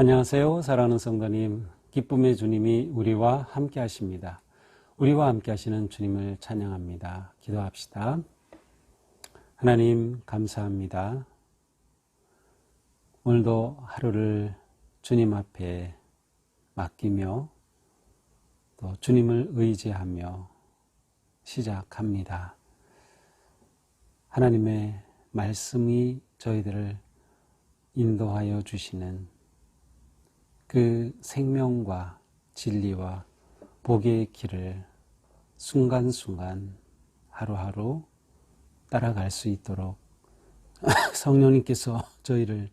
안녕하세요. 사랑하는 성도님. 기쁨의 주님이 우리와 함께 하십니다. 우리와 함께 하시는 주님을 찬양합니다. 기도합시다. 하나님, 감사합니다. 오늘도 하루를 주님 앞에 맡기며 또 주님을 의지하며 시작합니다. 하나님의 말씀이 저희들을 인도하여 주시는 그 생명과 진리와 복의 길을 순간순간 하루하루 따라갈 수 있도록 성령님께서 저희를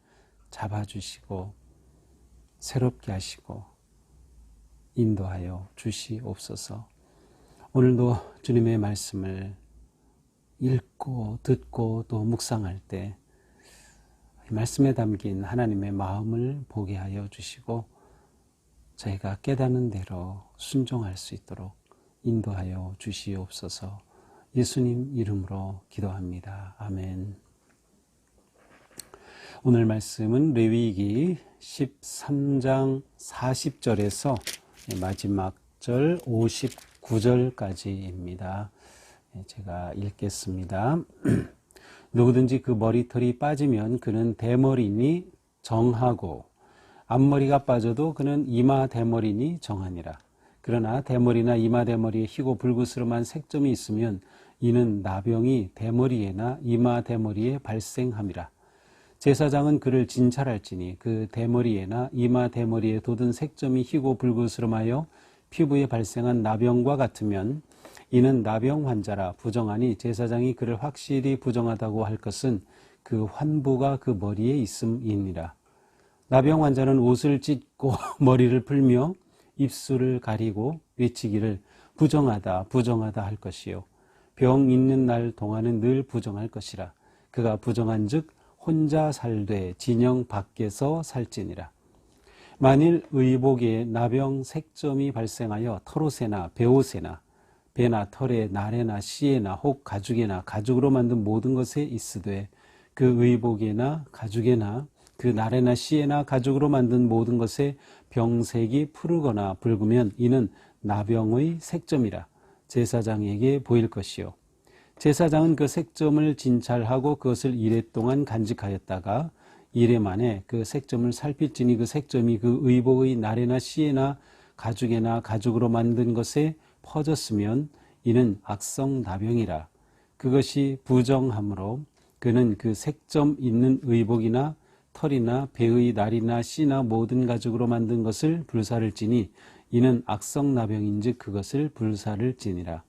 잡아주시고 새롭게 하시고 인도하여 주시옵소서. 오늘도 주님의 말씀을 읽고 듣고 또 묵상할 때 말씀에 담긴 하나님의 마음을 보게 하여 주시고 저희가 깨닫는 대로 순종할 수 있도록 인도하여 주시옵소서 예수님 이름으로 기도합니다. 아멘. 오늘 말씀은 레위기 13장 40절에서 마지막 절 59절까지입니다. 제가 읽겠습니다. 누구든지 그 머리털이 빠지면 그는 대머리니 정하고 앞머리가 빠져도 그는 이마 대머리니 정하니라. 그러나 대머리나 이마 대머리에 희고 불구스름한 색점이 있으면 이는 나병이 대머리에나 이마 대머리에 발생함이라. 제사장은 그를 진찰할지니 그 대머리에나 이마 대머리에 돋은 색점이 희고 불구스름하여 피부에 발생한 나병과 같으면 이는 나병 환자라 부정하니 제사장이 그를 확실히 부정하다고 할 것은 그 환부가 그 머리에 있음이니라. 나병 환자는 옷을 찢고 머리를 풀며 입술을 가리고 외치기를 부정하다 부정하다 할 것이요. 병 있는 날 동안은 늘 부정할 것이라. 그가 부정한즉 혼자 살되 진영 밖에서 살지니라. 만일 의복에 나병 색점이 발생하여 털옷에나 배옷에나 배나 털에 날에나 씨에나 혹 가죽에나 가죽으로 만든 모든 것에 있으되 그 의복에나 가죽에나 그 날에나 씨에나 가죽으로 만든 모든 것에 병색이 푸르거나 붉으면 이는 나병의 색점이라 제사장에게 보일 것이요. 제사장은 그 색점을 진찰하고 그것을 이래 동안 간직하였다가 이래 만에 그 색점을 살필지니 그 색점이 그 의복의 날에나 씨에나 가죽에나 가죽으로 만든 것에 퍼졌으면 이는 악성 나병이라. 그것이 부정함으로 그는 그 색점 있는 의복이나 털이나 배의 날이나 씨나 모든 가죽으로 만든 것을 불사를 지니 이는 악성 나병인즉 그것을 불사를 지니라.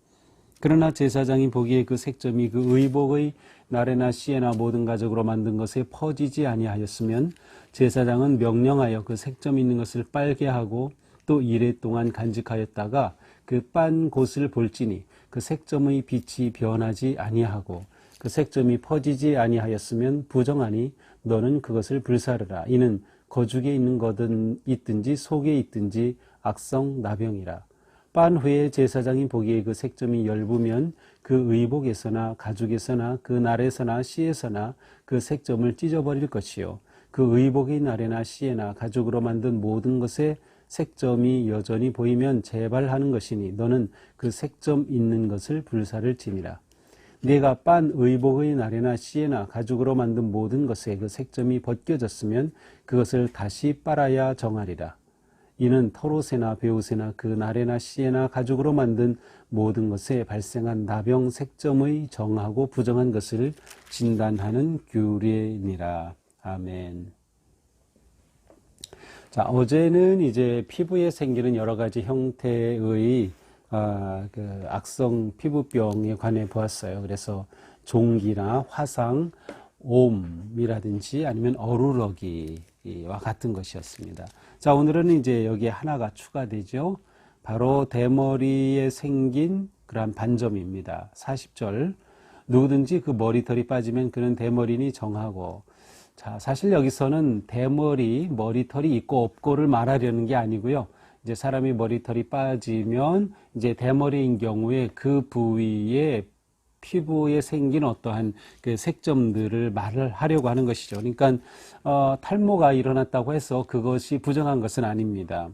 그러나 제사장이 보기에 그 색점이 그 의복의 날에나 씨에나 모든 가죽으로 만든 것에 퍼지지 아니하였으면 제사장은 명령하여 그 색점 있는 것을 빨게 하고 또 이래 동안 간직하였다가 그 빤 곳을 볼지니 그 색점의 빛이 변하지 아니하고 그 색점이 퍼지지 아니하였으면 부정하니 너는 그것을 불사르라. 이는 거죽에 있는 것은 있든지 속에 있든지 악성 나병이라. 빤 후에 제사장이 보기에 그 색점이 열부면 그 의복에서나 가죽에서나 그 날에서나 씨에서나 그 색점을 찢어버릴 것이요. 그 의복의 날에나 씨에나 가죽으로 만든 모든 것에 색점이 여전히 보이면 재발하는 것이니 너는 그 색점 있는 것을 불사를 지니라. 네가 빤 의복의 날에나 씨에나 가죽으로 만든 모든 것에 그 색점이 벗겨졌으면 그것을 다시 빨아야 정하리라. 이는 털옷에나 배옷에나 그 날에나 씨에나 가죽으로 만든 모든 것에 발생한 나병 색점의 정하고 부정한 것을 진단하는 규례니라. 아멘. 자, 어제는 이제 피부에 생기는 여러 가지 형태의 아, 그 악성 피부병에 관해 보았어요. 그래서 종기나 화상, 옴이라든지 아니면 어루러기와 같은 것이었습니다. 자, 오늘은 이제 여기에 하나가 추가되죠. 바로 대머리에 생긴 그러한 반점입니다. 40절. 누구든지 그 머리털이 빠지면 그는 대머리니 정하고 자, 사실 여기서는 대머리, 머리털이 있고 없고를 말하려는 게 아니고요. 이제 사람이 머리털이 빠지면 이제 대머리인 경우에 그 부위에 피부에 생긴 어떠한 그 색점들을 말을 하려고 하는 것이죠. 그러니까 어, 탈모가 일어났다고 해서 그것이 부정한 것은 아닙니다.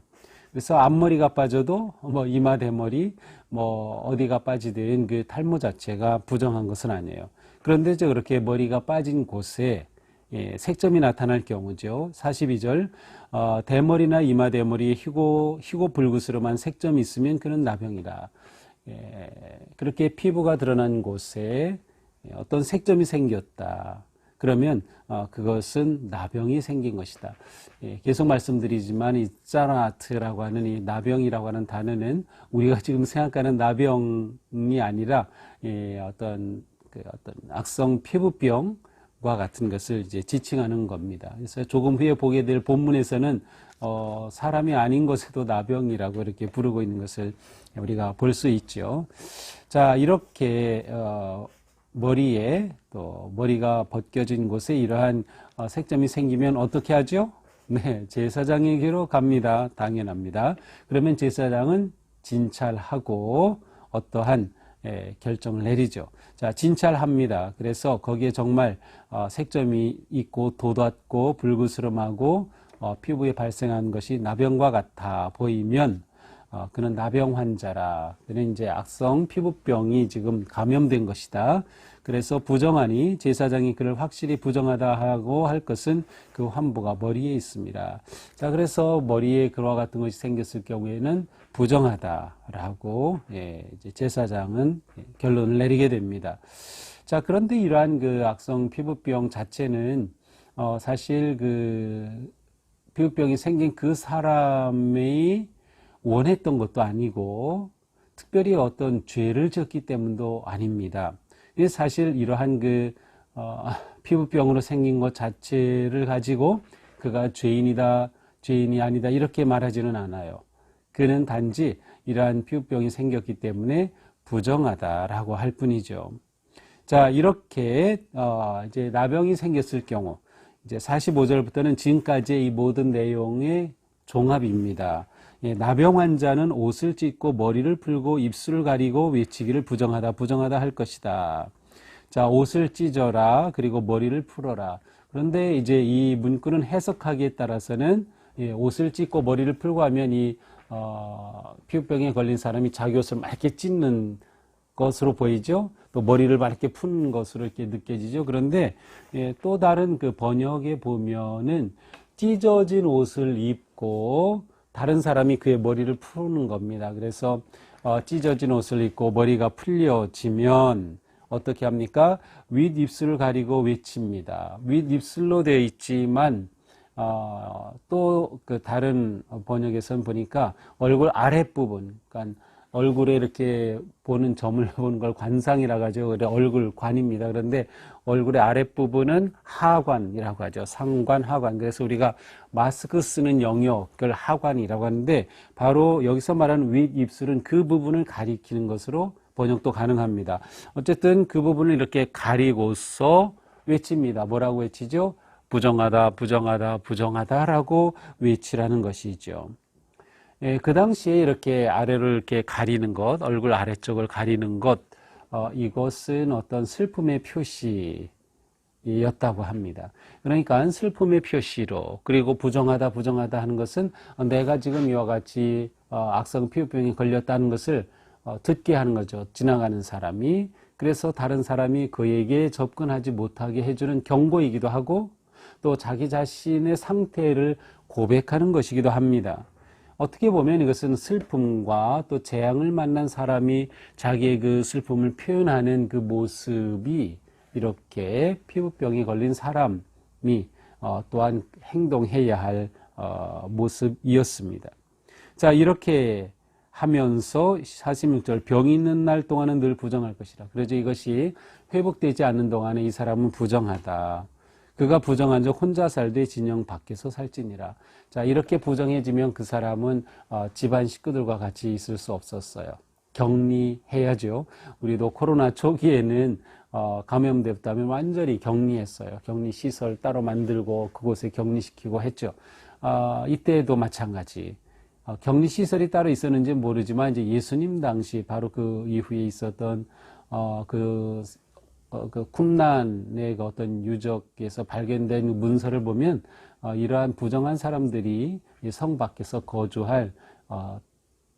그래서 앞머리가 빠져도 뭐 이마 대머리 뭐 어디가 빠지든 그 탈모 자체가 부정한 것은 아니에요. 그런데 저 그렇게 머리가 빠진 곳에 예, 색점이 나타날 경우죠. 42절 어, 대머리나 이마 대머리에 희고 희고 불구스름한 색점이 있으면 그는 나병이다. 예, 그렇게 피부가 드러난 곳에 어떤 색점이 생겼다. 그러면 어, 그것은 나병이 생긴 것이다. 예, 계속 말씀드리지만 이 짜라트라고 하는 이 나병이라고 하는 단어는 우리가 지금 생각하는 나병이 아니라 예, 어떤 그 어떤 악성 피부병 과 같은 것을 이제 지칭하는 겁니다. 그래서 조금 후에 보게 될 본문에서는 어, 사람이 아닌 것에도 나병이라고 이렇게 부르고 있는 것을 우리가 볼 수 있죠. 자, 이렇게 어, 머리에 또 머리가 벗겨진 곳에 이러한 어, 색점이 생기면 어떻게 하죠? 네, 제사장에게로 갑니다. 당연합니다. 그러면 제사장은 진찰하고 어떠한 예, 결정을 내리죠. 자, 진찰합니다. 그래서 거기에 정말 어, 색점이 있고 도닫고 불구스름하고 어, 피부에 발생한 것이 나병과 같아 보이면 어, 그는 나병 환자라. 그는 이제 악성 피부병이 지금 감염된 것이다. 그래서 부정하니 제사장이 그를 확실히 부정하다 하고 할 것은 그 환부가 머리에 있습니다. 자, 그래서 머리에 그와 같은 것이 생겼을 경우에는 부정하다라고 예, 제사장은 결론을 내리게 됩니다. 자, 그런데 이러한 그 악성 피부병 자체는 어, 사실 그 피부병이 생긴 그 사람이 원했던 것도 아니고 특별히 어떤 죄를 졌기 때문도 아닙니다. 사실 이러한 그 어, 피부병으로 생긴 것 자체를 가지고 그가 죄인이다, 죄인이 아니다 이렇게 말하지는 않아요. 그는 단지 이러한 피부병이 생겼기 때문에 부정하다라고 할 뿐이죠. 자 이렇게 어, 이제 나병이 생겼을 경우 이제 45절부터는 지금까지의 이 모든 내용의 종합입니다. 예, 나병 환자는 옷을 찢고 머리를 풀고 입술을 가리고 외치기를 부정하다 부정하다 할 것이다. 자, 옷을 찢어라 그리고 머리를 풀어라. 그런데 이제 이 문구는 해석하기에 따라서는 예, 옷을 찢고 머리를 풀고 하면 이 어, 피부병에 걸린 사람이 자기 옷을 맑게 찢는 것으로 보이죠. 또 머리를 맑게 푸는 것으로 이렇게 느껴지죠. 그런데 예, 또 다른 그 번역에 보면은 찢어진 옷을 입고 다른 사람이 그의 머리를 푸는 겁니다. 그래서 어, 찢어진 옷을 입고 머리가 풀려지면 어떻게 합니까? 윗입술을 가리고 외칩니다. 윗입술로 되어 있지만 어, 또 그 다른 번역에서는 보니까 얼굴 아랫부분, 그러니까 얼굴에 이렇게 보는 점을 보는 걸 관상이라고 하죠. 그래 얼굴관입니다. 그런데 얼굴의 아랫부분은 하관이라고 하죠. 상관, 하관. 그래서 우리가 마스크 쓰는 영역을 하관이라고 하는데 바로 여기서 말하는 윗입술은 그 부분을 가리키는 것으로 번역도 가능합니다. 어쨌든 그 부분을 이렇게 가리고서 외칩니다. 뭐라고 외치죠? 부정하다, 부정하다, 부정하다라고 외치라는 것이죠. 예, 그 당시에 이렇게 아래를 이렇게 가리는 것, 얼굴 아래쪽을 가리는 것, 어, 이것은 어떤 슬픔의 표시였다고 합니다. 그러니까 슬픔의 표시로 그리고 부정하다, 부정하다 하는 것은 내가 지금 이와 같이 어, 악성 피부병에 걸렸다는 것을 어, 듣게 하는 거죠. 지나가는 사람이 그래서 다른 사람이 그에게 접근하지 못하게 해주는 경고이기도 하고 또 자기 자신의 상태를 고백하는 것이기도 합니다. 어떻게 보면 이것은 슬픔과 또 재앙을 만난 사람이 자기의 그 슬픔을 표현하는 그 모습이 이렇게 피부병에 걸린 사람이 어, 또한 행동해야 할 어, 모습이었습니다. 자, 이렇게 하면서 46절 병이 있는 날 동안은 늘 부정할 것이라. 그래서 이것이 회복되지 않는 동안에 이 사람은 부정하다. 그가 부정한 적 혼자 살되 진영 밖에서 살지니라. 자, 이렇게 부정해지면 그 사람은 어, 집안 식구들과 같이 있을 수 없었어요. 격리해야죠. 우리도 코로나 초기에는 어, 감염됐다면 완전히 격리했어요. 격리 시설 따로 만들고 그곳에 격리시키고 했죠. 어, 이때도 마찬가지. 어, 격리 시설이 따로 있었는지 모르지만 이제 예수님 당시 바로 그 이후에 있었던 어, 그, 어, 그 쿰란의 그 어떤 유적에서 발견된 문서를 보면 어, 이러한 부정한 사람들이 이성 밖에서 거주할 어,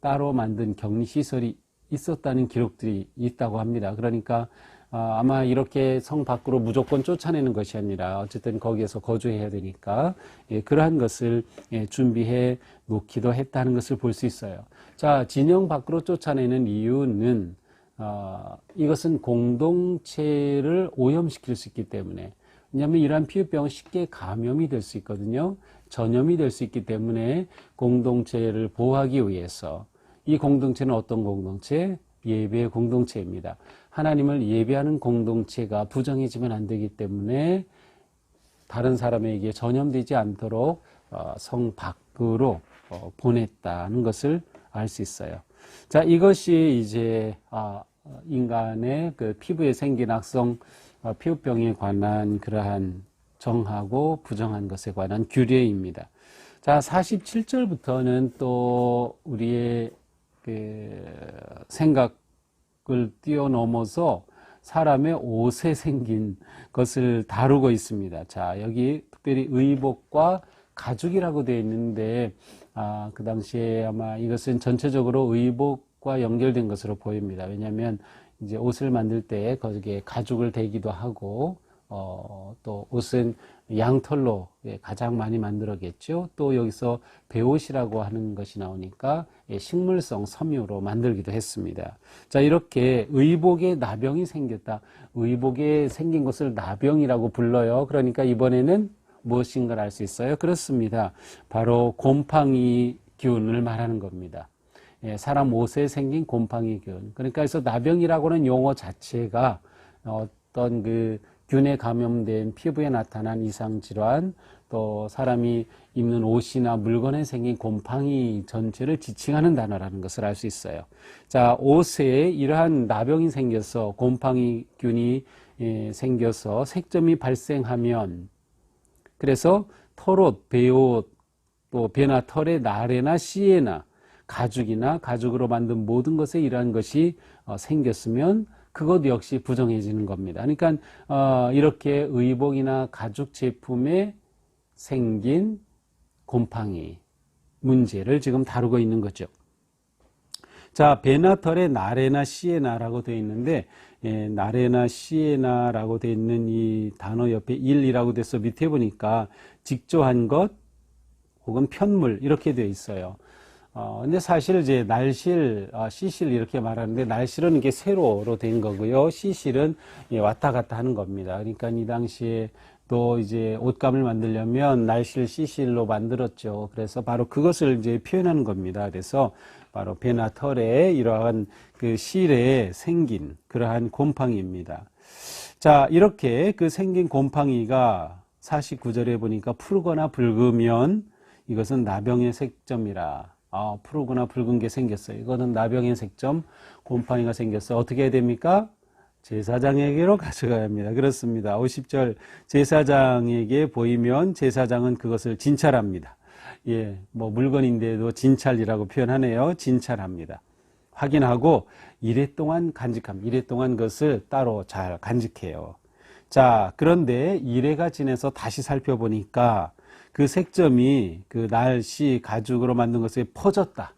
따로 만든 격리 시설이 있었다는 기록들이 있다고 합니다. 그러니까 어, 아마 이렇게 성 밖으로 무조건 쫓아내는 것이 아니라 어쨌든 거기에서 거주해야 되니까 예, 그러한 것을 예, 준비해 놓기도 했다는 것을 볼 수 있어요. 자, 진영 밖으로 쫓아내는 이유는 어, 이것은 공동체를 오염시킬 수 있기 때문에 왜냐하면 이러한 피부병은 쉽게 감염이 될 수 있거든요. 전염이 될 수 있기 때문에 공동체를 보호하기 위해서 이 공동체는 어떤 공동체? 예배의 공동체입니다. 하나님을 예배하는 공동체가 부정해지면 안 되기 때문에 다른 사람에게 전염되지 않도록 어, 성 밖으로 어, 보냈다는 것을 알 수 있어요. 자, 이것이 이제 아, 인간의 그 피부에 생긴 악성 어, 피부병에 관한 그러한 정하고 부정한 것에 관한 규례입니다. 자, 47절부터는 또 우리의 그 생각을 뛰어넘어서 사람의 옷에 생긴 것을 다루고 있습니다. 자, 여기 특별히 의복과 가죽이라고 되어 있는데, 아, 그 당시에 아마 이것은 전체적으로 의복과 연결된 것으로 보입니다. 왜냐하면 이제 옷을 만들 때 거기에 가죽을 대기도 하고, 어, 또 옷은 양털로 예, 가장 많이 만들었겠죠. 또 여기서 배옷이라고 하는 것이 나오니까 예, 식물성 섬유로 만들기도 했습니다. 자, 이렇게 의복에 나병이 생겼다. 의복에 생긴 것을 나병이라고 불러요. 그러니까 이번에는 무엇인가를 알수 있어요? 그렇습니다. 바로 곰팡이 균을 말하는 겁니다. 예, 사람 옷에 생긴 곰팡이 균. 그러니까 그래서 나병이라고는 용어 자체가 어떤 그 균에 감염된 피부에 나타난 이상 질환, 또 사람이 입는 옷이나 물건에 생긴 곰팡이 전체를 지칭하는 단어라는 것을 알 수 있어요. 자, 옷에 이러한 나병이 생겨서 곰팡이 균이 예, 생겨서 색점이 발생하면 그래서 털옷, 배옷, 또 배나 털의 나래나 씨에나 가죽이나 가죽으로 만든 모든 것에 이러한 것이 어, 생겼으면 그것 역시 부정해지는 겁니다. 그러니까 어, 이렇게 의복이나 가죽 제품에 생긴 곰팡이 문제를 지금 다루고 있는 거죠. 자, 베나털의 나레나 시에나라고 되어 있는데 예, 나레나 시에나라고 되어 있는 이 단어 옆에 일이라고 돼서 밑에 보니까 직조한 것 혹은 편물 이렇게 되어 있어요. 어, 근데 사실 이제 날실, 어, 시실 이렇게 말하는데 날실은 이게 세로로 된 거고요. 시실은 예, 왔다 갔다 하는 겁니다. 그러니까 이 당시에 또 이제 옷감을 만들려면 날실, 시실로 만들었죠. 그래서 바로 그것을 이제 표현하는 겁니다. 그래서 바로 배나 털에 이러한 그 실에 생긴 그러한 곰팡이입니다. 자, 이렇게 그 생긴 곰팡이가 49절에 보니까 푸르거나 붉으면 이것은 나병의 색점이라 아, 푸르거나 붉은 게 생겼어요. 이거는 나병의 색점, 곰팡이가 생겼어요. 어떻게 해야 됩니까? 제사장에게로 가져가야 합니다. 그렇습니다. 50절 제사장에게 보이면 제사장은 그것을 진찰합니다. 예, 뭐 물건인데도 진찰이라고 표현하네요. 진찰합니다. 확인하고 이래 동안 간직합니다. 이래 동안 그것을 따로 잘 간직해요. 자, 그런데 이래가 지내서 다시 살펴보니까 그 색점이 그 날씨 가죽으로 만든 것에 퍼졌다.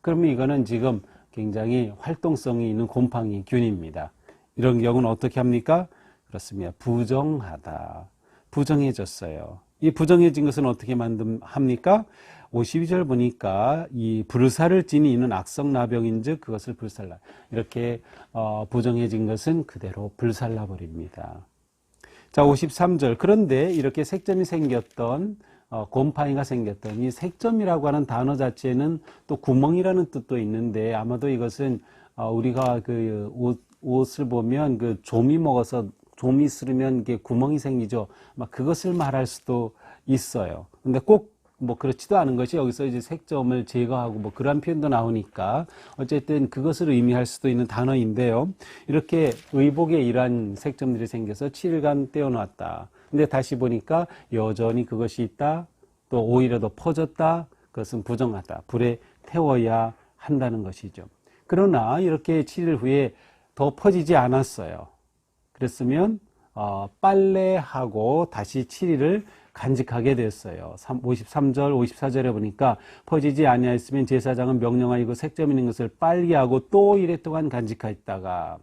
그러면 이거는 지금 굉장히 활동성이 있는 곰팡이 균입니다. 이런 경우는 어떻게 합니까? 그렇습니다. 부정하다. 부정해졌어요. 이 부정해진 것은 어떻게 만듭, 합니까? 52절 보니까 이 불사를 지니는 악성 나병인 즉 그것을 불살라. 이렇게 어, 부정해진 것은 그대로 불살라 버립니다. 자, 53절. 그런데 이렇게 색점이 생겼던 어, 곰팡이가 생겼던 이 색점이라고 하는 단어 자체는 또 구멍이라는 뜻도 있는데 아마도 이것은 어, 우리가 그 옷, 옷을 보면 그 좀이 먹어서 좀이 쓰르면 이게 구멍이 생기죠. 막 그것을 말할 수도 있어요. 근데 꼭 뭐 그렇지도 않은 것이 여기서 이제 색점을 제거하고 뭐 그런 표현도 나오니까 어쨌든 그것을 의미할 수도 있는 단어인데요. 이렇게 의복에 이러한 색점들이 생겨서 7일간 떼어놨다. 근데 다시 보니까 여전히 그것이 있다. 또 오히려 더 퍼졌다. 그것은 부정하다. 불에 태워야 한다는 것이죠. 그러나 이렇게 7일 후에 더 퍼지지 않았어요. 그랬으면 어, 빨래하고 다시 7일을 간직하게 됐어요. 53절, 54절에 보니까 퍼지지 아니하였으면 제사장은 명령하여 색점 있는 것을 빨리 하고 또 이래 동안 간직하였다가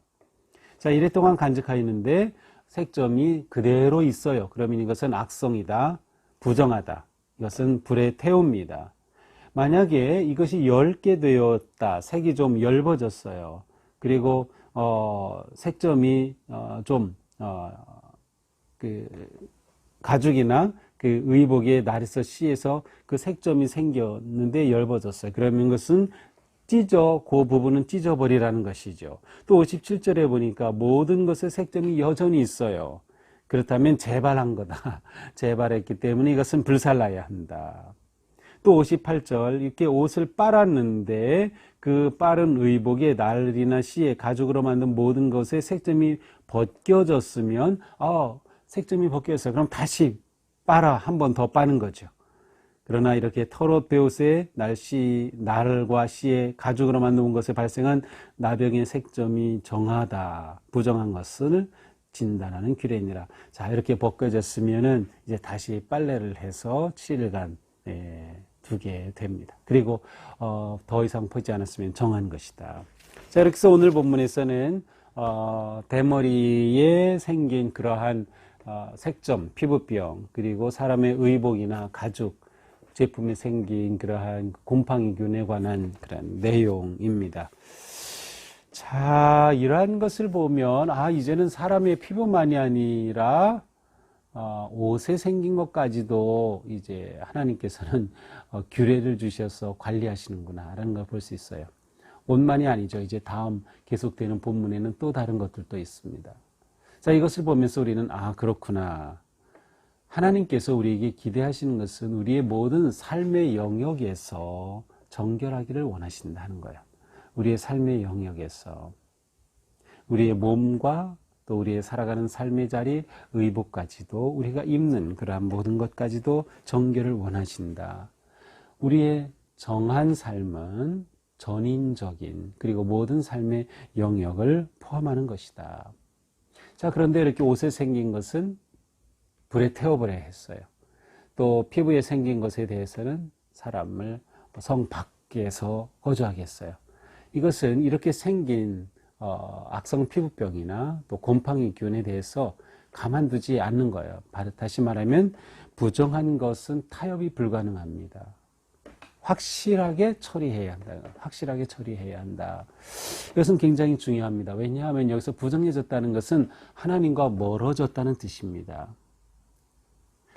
자 이래 동안 간직하였는데 색점이 그대로 있어요. 그러면 이것은 악성이다, 부정하다. 이것은 불에 태웁니다. 만약에 이것이 엷게 되었다, 색이 좀 엷어졌어요. 그리고 어, 색점이 어, 좀 어, 그 가죽이나 그 의복의 날에서 씨에서 그 색점이 생겼는데 엷어졌어요. 그러면 그것은 찢어, 그 부분은 찢어버리라는 것이죠. 또 57절에 보니까 모든 것의 색점이 여전히 있어요. 그렇다면 재발한 거다. 재발했기 때문에 이것은 불살라야 한다. 또 58절 이렇게 옷을 빨았는데 그 빠른 의복의 날이나 씨에 가죽으로 만든 모든 것에 색점이 벗겨졌으면 어, 색점이 벗겨졌어요. 그럼 다시 빨아 한 번 더 빠는 거죠. 그러나 이렇게 털옷 베옷의 날씨 날과 씨의 가죽으로 만든 것에 발생한 나병의 색점이 정하다 부정한 것을 진단하는 규례니라. 자 이렇게 벗겨졌으면은 이제 다시 빨래를 해서 7일간 예, 두게 됩니다. 그리고 어, 더 이상 퍼지 않았으면 정한 것이다. 자 이렇게 해서 오늘 본문에서는 어, 대머리에 생긴 그러한 어, 색점, 피부병, 그리고 사람의 의복이나 가죽 제품에 생긴 그러한 곰팡이균에 관한 그런 내용입니다. 자, 이러한 것을 보면, 아, 이제는 사람의 피부만이 아니라, 어, 옷에 생긴 것까지도 이제 하나님께서는 어, 규례를 주셔서 관리하시는구나, 라는 걸 볼 수 있어요. 옷만이 아니죠. 이제 다음 계속되는 본문에는 또 다른 것들도 있습니다. 자, 이것을 보면서 우리는, 아, 그렇구나. 하나님께서 우리에게 기대하시는 것은 우리의 모든 삶의 영역에서 정결하기를 원하신다는 거예요. 우리의 삶의 영역에서. 우리의 몸과 또 우리의 살아가는 삶의 자리, 의복까지도 우리가 입는 그러한 모든 것까지도 정결을 원하신다. 우리의 정한 삶은 전인적인 그리고 모든 삶의 영역을 포함하는 것이다. 자, 그런데 이렇게 옷에 생긴 것은 불에 태워버려야 했어요. 또 피부에 생긴 것에 대해서는 사람을 성 밖에서 거주하게 했어요. 이것은 이렇게 생긴 어, 악성 피부병이나 또 곰팡이균에 대해서 가만두지 않는 거예요. 다시 말하면 부정한 것은 타협이 불가능합니다. 확실하게 처리해야 한다. 확실하게 처리해야 한다. 이것은 굉장히 중요합니다. 왜냐하면 여기서 부정해졌다는 것은 하나님과 멀어졌다는 뜻입니다.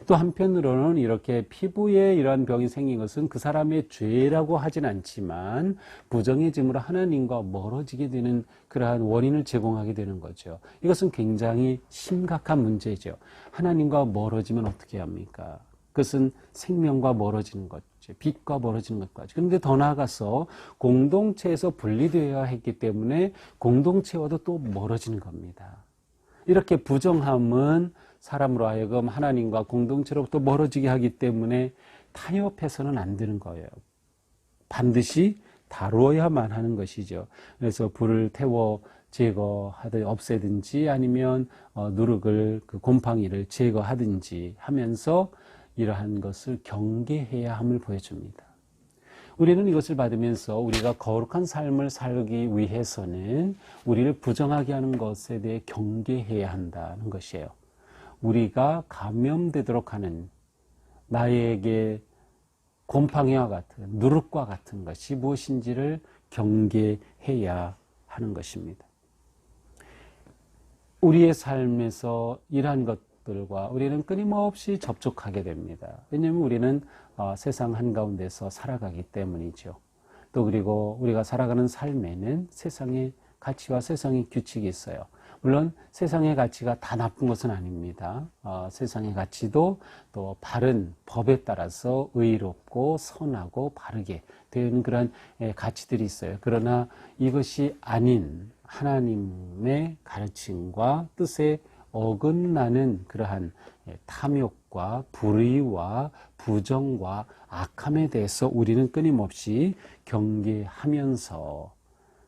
또 한편으로는 이렇게 피부에 이러한 병이 생긴 것은 그 사람의 죄라고 하진 않지만 부정해짐으로 하나님과 멀어지게 되는 그러한 원인을 제공하게 되는 거죠. 이것은 굉장히 심각한 문제죠. 하나님과 멀어지면 어떻게 합니까? 그것은 생명과 멀어지는 것. 빛과 멀어지는 것까지. 그런데 더 나아가서 공동체에서 분리되어야 했기 때문에 공동체와도 또 멀어지는 겁니다. 이렇게 부정함은 사람으로 하여금 하나님과 공동체로부터 멀어지게 하기 때문에 타협해서는 안 되는 거예요. 반드시 다루어야만 하는 것이죠. 그래서 불을 태워 제거하든 없애든지 아니면 어, 누룩을 그 곰팡이를 제거하든지 하면서 이러한 것을 경계해야 함을 보여줍니다. 우리는 이것을 받으면서 우리가 거룩한 삶을 살기 위해서는 우리를 부정하게 하는 것에 대해 경계해야 한다는 것이에요. 우리가 감염되도록 하는 나에게 곰팡이와 같은 누룩과 같은 것이 무엇인지를 경계해야 하는 것입니다. 우리의 삶에서 이러한 것들과 우리는 끊임없이 접촉하게 됩니다. 왜냐하면 우리는 어, 세상 한가운데서 살아가기 때문이죠. 또 그리고 우리가 살아가는 삶에는 세상의 가치와 세상의 규칙이 있어요. 물론 세상의 가치가 다 나쁜 것은 아닙니다. 어, 세상의 가치도 또 바른 법에 따라서 의롭고 선하고 바르게 된 그런 예, 가치들이 있어요. 그러나 이것이 아닌 하나님의 가르침과 뜻에 어긋나는 그러한 예, 탐욕과 불의와 부정과 악함에 대해서 우리는 끊임없이 경계하면서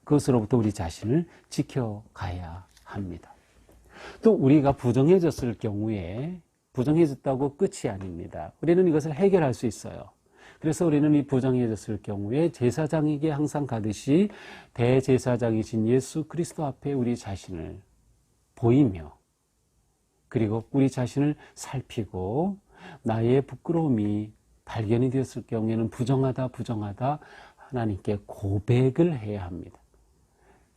그것으로부터 우리 자신을 지켜가야 합니다. 또 우리가 부정해졌을 경우에 부정해졌다고 끝이 아닙니다. 우리는 이것을 해결할 수 있어요. 그래서 우리는 이 부정해졌을 경우에 제사장에게 항상 가듯이 대제사장이신 예수 그리스도 앞에 우리 자신을 보이며 그리고 우리 자신을 살피고 나의 부끄러움이 발견이 되었을 경우에는 부정하다 부정하다 하나님께 고백을 해야 합니다.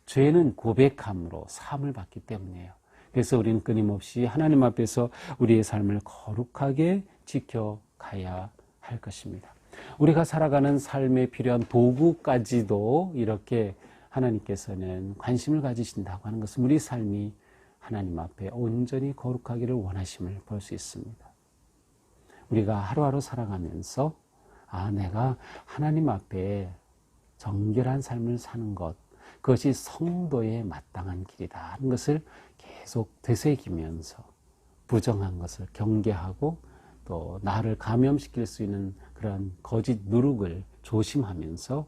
죄는 고백함으로 사함을 받기 때문이에요. 그래서 우리는 끊임없이 하나님 앞에서 우리의 삶을 거룩하게 지켜가야 할 것입니다. 우리가 살아가는 삶에 필요한 도구까지도 이렇게 하나님께서는 관심을 가지신다고 하는 것은 우리 삶이 하나님 앞에 온전히 거룩하기를 원하심을 볼 수 있습니다. 우리가 하루하루 살아가면서 아, 내가 하나님 앞에 정결한 삶을 사는 것, 그것이 성도의 마땅한 길이다 하는 것을 계속 되새기면서 부정한 것을 경계하고 또 나를 감염시킬 수 있는 그런 거짓 누룩을 조심하면서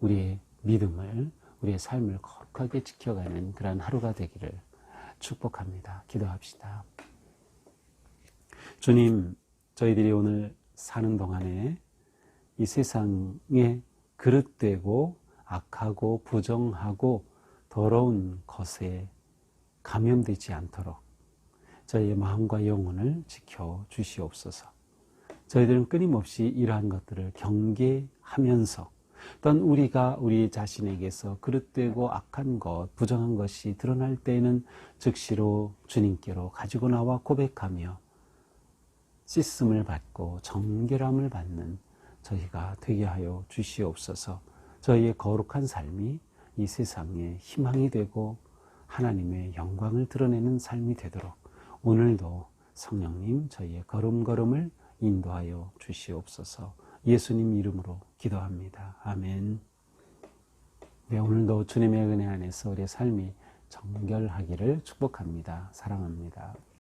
우리의 믿음을, 우리의 삶을 거룩하게 지켜가는 그런 하루가 되기를 축복합니다. 기도합시다. 주님, 저희들이 오늘 사는 동안에 이 세상에 그릇되고 악하고 부정하고 더러운 것에 감염되지 않도록 저희의 마음과 영혼을 지켜 주시옵소서. 저희들은 끊임없이 이러한 것들을 경계하면서 또한 우리가 우리 자신에게서 그릇되고 악한 것, 부정한 것이 드러날 때에는 즉시로 주님께로 가지고 나와 고백하며 씻음을 받고 정결함을 받는 저희가 되게 하여 주시옵소서. 저희의 거룩한 삶이 이 세상에 희망이 되고 하나님의 영광을 드러내는 삶이 되도록 오늘도 성령님 저희의 걸음걸음을 인도하여 주시옵소서. 예수님 이름으로 기도합니다. 아멘. 네, 오늘도 주님의 은혜 안에서 우리의 삶이 정결하기를 축복합니다. 사랑합니다.